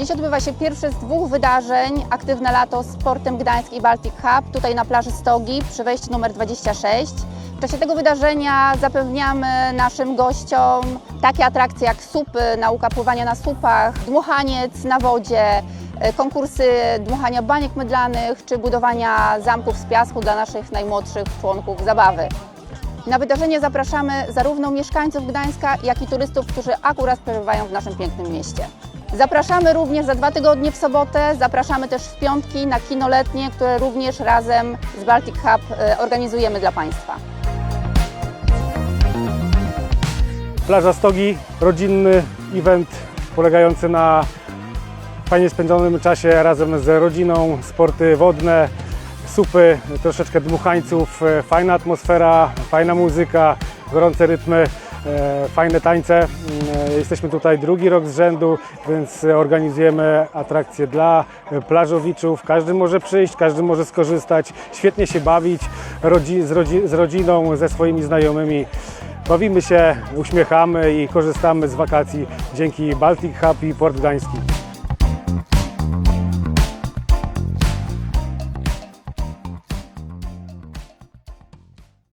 Dziś odbywa się pierwsze z dwóch wydarzeń Aktywne Lato z Portem Gdańsk i Baltic Hub, tutaj na plaży Stogi przy wejściu numer 26. W czasie tego wydarzenia zapewniamy naszym gościom takie atrakcje jak supy, nauka pływania na supach, dmuchaniec na wodzie, e, konkursy dmuchania baniek mydlanych czy budowania zamków z piasku dla naszych najmłodszych członków zabawy. Na wydarzenie zapraszamy zarówno mieszkańców Gdańska, jak i turystów, którzy akurat przebywają w naszym pięknym mieście. Zapraszamy również za dwa tygodnie w sobotę, zapraszamy też w piątki na kino letnie, które również razem z Baltic Hub e, organizujemy dla Państwa. Plaża Stogi, rodzinny event polegający na fajnie spędzonym czasie razem z rodziną, sporty wodne, supy, troszeczkę dmuchańców, e, fajna atmosfera, fajna muzyka, gorące rytmy, fajne tańce. Mm, e, Jesteśmy tutaj drugi rok z rzędu, więc organizujemy atrakcje dla e, plażowiczów. Każdy może przyjść, każdy może skorzystać, świetnie się bawić z, rodzi- z rodziną, ze swoimi znajomymi. Bawimy się, uśmiechamy i korzystamy z wakacji dzięki Baltic i Port Gdański.